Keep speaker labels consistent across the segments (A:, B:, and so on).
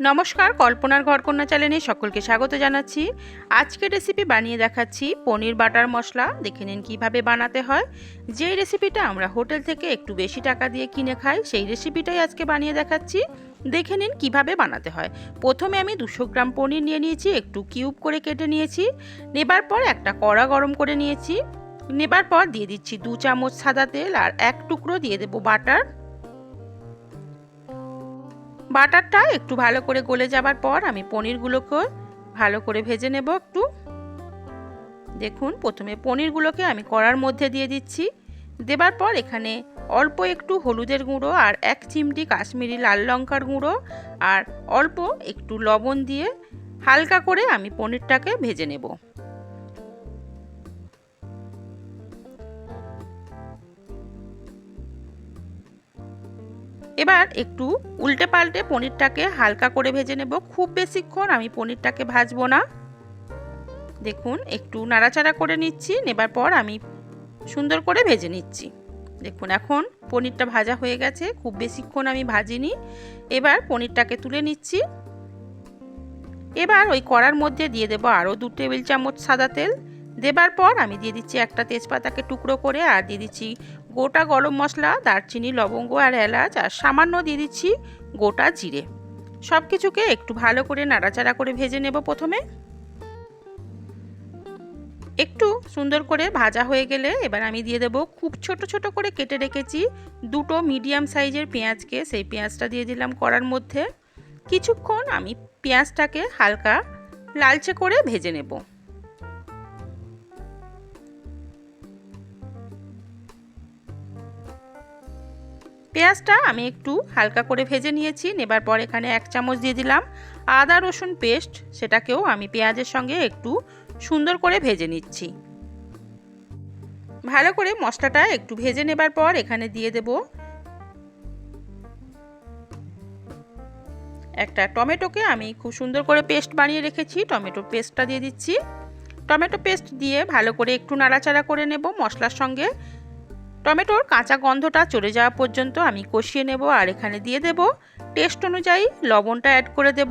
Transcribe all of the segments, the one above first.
A: নমস্কার, কল্পনার ঘরকন্যা চ্যানেলে সকলকে স্বাগত জানাচ্ছি। আজকে রেসিপি বানিয়ে দেখাচ্ছি পনির বাটার মশলা। দেখে নিন কীভাবে বানাতে হয়। যেই রেসিপিটা আমরা হোটেল থেকে একটু বেশি টাকা দিয়ে কিনে খাই, সেই রেসিপিটাই আজকে বানিয়ে দেখাচ্ছি। দেখে নিন কীভাবে বানাতে হয়। প্রথমে আমি দুশো গ্রাম পনির নিয়ে নিয়েছি, একটু কিউব করে কেটে নিয়েছি। নেবার পর একটা কড়া গরম করে নিয়েছি। নেবার পর দিয়ে দিচ্ছি দু চামচ সাদা তেল আর এক টুকরো দিয়ে দেবো বাটার। বাটারটা একটু ভালো করে গলে যাবার পর আমি পনিরগুলোকে ভালো করে ভেজে নেব একটু। দেখুন, প্রথমে পনিরগুলোকে আমি কড়ার মধ্যে দিয়ে দিচ্ছি। দেবার পর এখানে অল্প একটু হলুদের গুঁড়ো আর এক চিমটি কাশ্মীরি লাল লঙ্কার গুঁড়ো আর অল্প একটু লবণ দিয়ে হালকা করে আমি পনিরটাকে ভেজে নেব। এবার একটু উল্টে পাল্টে পনিরটাকে হালকা করে ভেজে নেব। খুব বেশিক্ষণ আমি পনিরটাকে ভাজবো না। দেখুন, একটু নাড়াচাড়া করে নিচ্ছি, নেবার পর আমি সুন্দর করে ভেজে নিচ্ছি। দেখুন, এখন পনিরটা ভাজা হয়ে গেছে, খুব বেশিক্ষণ আমি ভাজিনি। এবার পনিরটাকে তুলে নিচ্ছি। এবার ওই কড়ার মধ্যে দিয়ে দেবো আরও দু টেবিল চামচ সাদা তেল। দেবার পর আমি দিয়ে দিচ্ছি একটা তেজপাতাকে টুকরো করে আর দিয়ে দিচ্ছি গোটা গরম মশলা, দারচিনি, লবঙ্গ আর এলাচ আর সামান্য দিয়ে দিচ্ছি গোটা জিরে। সব কিছুকে একটু ভালো করে নাড়াচাড়া করে ভেজে নেব প্রথমে। একটু সুন্দর করে ভাজা হয়ে গেলে এবার আমি দিয়ে দেবো খুব ছোট ছোট করে কেটে রেখেছি দুটো মিডিয়াম সাইজের পেঁয়াজকে। সেই পেঁয়াজটা দিয়ে দিলাম কড়ার মধ্যে। কিছুক্ষণ আমি পেঁয়াজটাকে হালকা লালচে করে ভেজে নেব। পেঁয়াজটা আমি একটু হালকা করে ভেজে নিয়েছি, নেবার পর এখানে এক চামচ দিয়ে দিলাম আদা রসুন পেস্ট, সেটাকেও আমি পেঁয়াজের সঙ্গে একটু সুন্দর করে ভেজে নিচ্ছি। ভালো করে মশলাটা একটু ভেজে নেবার পর এখানে দিয়ে দেব একটা টমেটোকে। আমি খুব সুন্দর করে পেস্ট বানিয়ে রেখেছি, টমেটো পেস্টটা দিয়ে দিচ্ছি। টমেটো পেস্ট দিয়ে ভালো করে একটু নাড়াচাড়া করে নেব মশলার সঙ্গে। টমেটোর কাঁচা গন্ধটা চলে যাওয়া পর্যন্ত আমি কষিয়ে নেব আর এখানে দিয়ে দেব টেস্ট অনুযায়ী লবণটা অ্যাড করে দেব।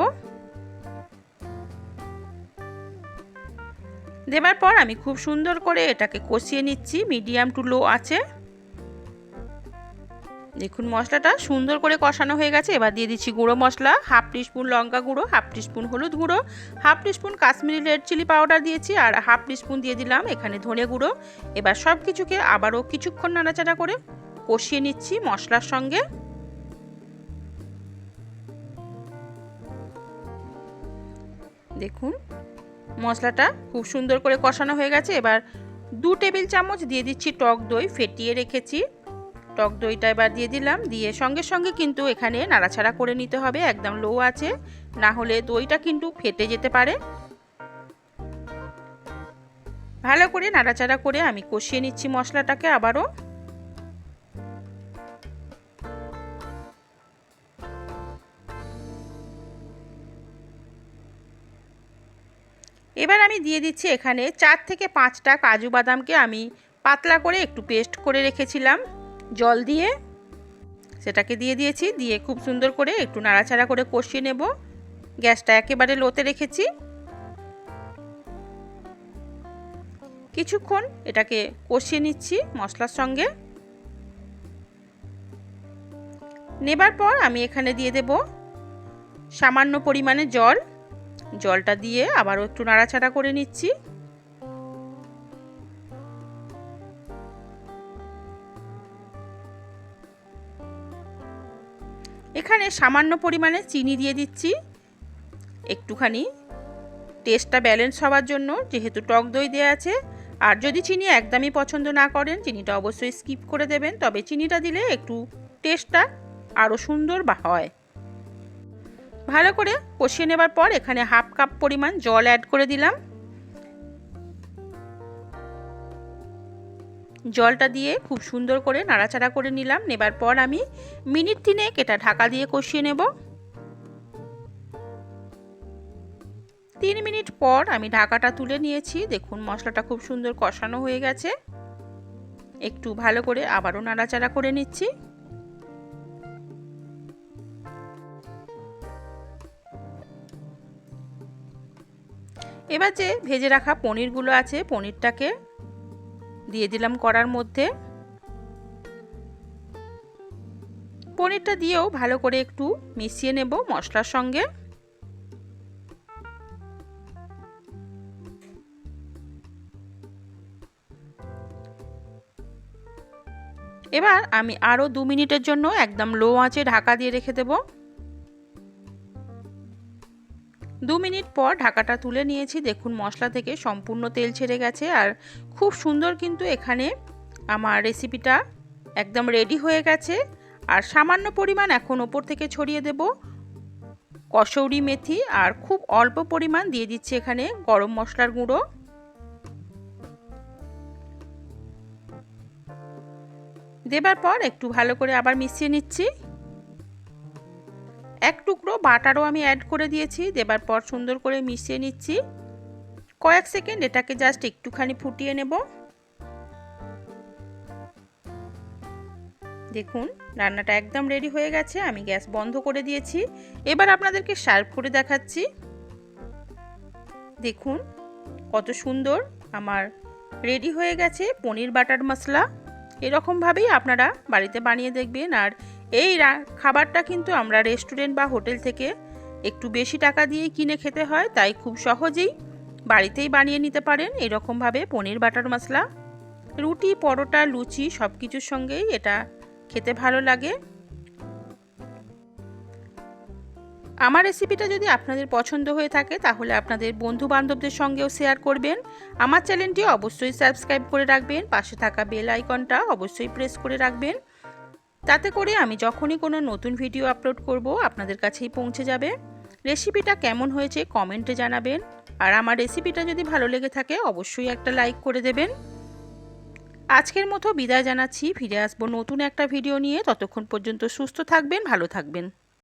A: দেবার পর আমি খুব সুন্দর করে এটাকে কষিয়ে নিচ্ছি মিডিয়াম টু লো আছে। দেখুন মশলাটা সুন্দর করে কষানো হয়ে গেছে। এবার দিয়ে দিচ্ছি গুঁড়ো মশলা, হাফ টিস্পুন লঙ্কা গুঁড়ো, হাফ টিস্পুন হলুদ গুঁড়ো, half teaspoon Kashmiri red chilli powder দিয়েছি আর হাফ টিস্পুন দিয়ে দিলাম এখানে ধনে গুঁড়ো। এবার সব কিছুকে আবারও কিছুক্ষণ নাড়াচাড়া করে কষিয়ে নিচ্ছি মশলার সঙ্গে। দেখুন মশলাটা খুব সুন্দর করে কষানো হয়ে গেছে। এবার দু টেবিল চামচ দিয়ে দিচ্ছি টক দই, ফেটিয়ে রেখেছি। টক দইটা এবার দিয়ে দিলাম। দিয়ে সঙ্গে সঙ্গে কিন্তু এখানে নাড়াচাড়া করে নিতে হবে, একদম লো আছে না হলে দইটা কিন্তু ফেটে যেতে পারে। ভালো করে নাড়াচাড়া করে আমি কষিয়ে নিচ্ছি মশলাটাকে আবারও। এবার আমি দিয়ে দিচ্ছি এখানে চার থেকে পাঁচটা কাজু বাদামকে আমি পাতলা করে একটু পেস্ট করে রেখেছিলাম। জল দিয়ে সেটাকে দিয়ে দিয়েছি, দিয়ে খুব সুন্দর করে একটু নাড়াচাড়া করে কষিয়ে নেব। গ্যাসটা একেবারে লোতে রেখেছি। কিছুক্ষণ এটাকে কষিয়ে নিচ্ছি মশলার সঙ্গে। নেবার পর আমি এখানে দিয়ে দেব সামান্য পরিমাণে জল। জলটা দিয়ে আবারও একটু নাড়াচাড়া করে নিচ্ছি। এখানে সামান্য পরিমাণে চিনি দিয়ে দিচ্ছি। একটুখানি। টেস্টটা ব্যালেন্স হওয়ার জন্য যেহেতু টক দই দেওয়া আছে, আর যদি চিনি একদমই পছন্দ না করেন, চিনিটা অবশ্যই স্কিপ করে দেবেন, তবে চিনিটা দিলে একটু টেস্টটা আরও সুন্দর বা হয়। ভালো করে কষিয়ে নেবার পর এখানে হাফ কাপ পরিমাণ জল অ্যাড করে দিলাম। জলটা দিয়ে খুব সুন্দর করে নাড়াচাড়া করে নিলাম। নেবার পর আমি মিনিট তিনেক এটা ঢাকা দিয়ে কষিয়ে নেব। তিন মিনিট পর আমি ঢাকাটা তুলে নিয়েছি। দেখুন, মশলাটা খুব সুন্দর কষানো হয়ে গেছে। একটু ভালো করে আবারও নাড়াচাড়া করে নিচ্ছি। এবার যে ভেজে রাখা পনিরগুলো আছে, পনিরটাকে দিয়ে দিলাম কড়ার মধ্যে। পনিরটা দিয়েও ভালো করে একটু মিশিয়ে নেব মশলার সঙ্গে। এবার আমি আরও দু মিনিটের জন্য একদম লো আঁচে ঢাকা দিয়ে রেখে দেব। দু মিনিট পর ঢাকাটা তুলে নিয়েছি। দেখুন, মশলা থেকে সম্পূর্ণ তেল ছেড়ে গেছে আর খুব সুন্দর কিন্তু এখানে আমার রেসিপিটা একদম রেডি হয়ে গেছে। আর সামান্য পরিমাণ এখন ওপর থেকে ছড়িয়ে দেব কসৌরি মেথি আর খুব অল্প পরিমাণ দিয়ে দিচ্ছি এখানে গরম মশলার গুঁড়ো। দেবার পর একটু ভালো করে আবার মিশিয়ে নিচ্ছি। এক টুকরো বাটারও আমি অ্যাড করে দিয়েছি। দেবার পর সুন্দর করে মিশিয়ে নিচ্ছি। কয়েক সেকেন্ড এটাকে জাস্ট একটুখানি ফুটিয়ে নেব। দেখুন, রান্নাটা একদম রেডি হয়ে গেছে। আমি গ্যাস বন্ধ করে দিয়েছি। এবার আপনাদেরকে সার্ভ করে দেখাচ্ছি। দেখুন, কত সুন্দর আমার রেডি হয়ে গেছে পনির বাটার মশলা। এরকমভাবেই আপনারা বাড়িতে বানিয়ে দেখবেন। আর এই খাবারটা কিন্তু আমরা রেস্টুরেন্ট বা হোটেল থেকে একটু বেশি টাকা দিয়ে কিনে খেতে হয়, তাই খুব সহজেই বাড়িতেই বানিয়ে নিতে পারেন এরকমভাবে পনির, বাটার মশলা। রুটি, পরোটা, লুচি সব কিছুর সঙ্গেই এটা খেতে ভালো লাগে। আমার রেসিপিটা যদি আপনাদের পছন্দ হয়ে থাকে, তাহলে আপনাদের বন্ধু বান্ধবদের সঙ্গেও শেয়ার করবেন। আমার চ্যানেলটি অবশ্যই সাবস্ক্রাইব করে রাখবেন, পাশে থাকা বেল আইকনটা অবশ্যই প্রেস করে রাখবেন। তাতে করে আমি যখনই কোনো নতুন ভিডিও আপলোড করব, আপনাদের কাছেই পৌঁছে যাবে। রেসিপিটা কেমন হয়েছে কমেন্টে জানাবেন। আর আমার রেসিপিটা যদি ভালো লেগে থাকে, অবশ্যই একটা লাইক করে দেবেন। আজকের মতো বিদায় জানাচ্ছি। ফিরে আসব নতুন একটা ভিডিও নিয়ে। ততক্ষণ পর্যন্ত সুস্থ থাকবেন, ভালো থাকবেন।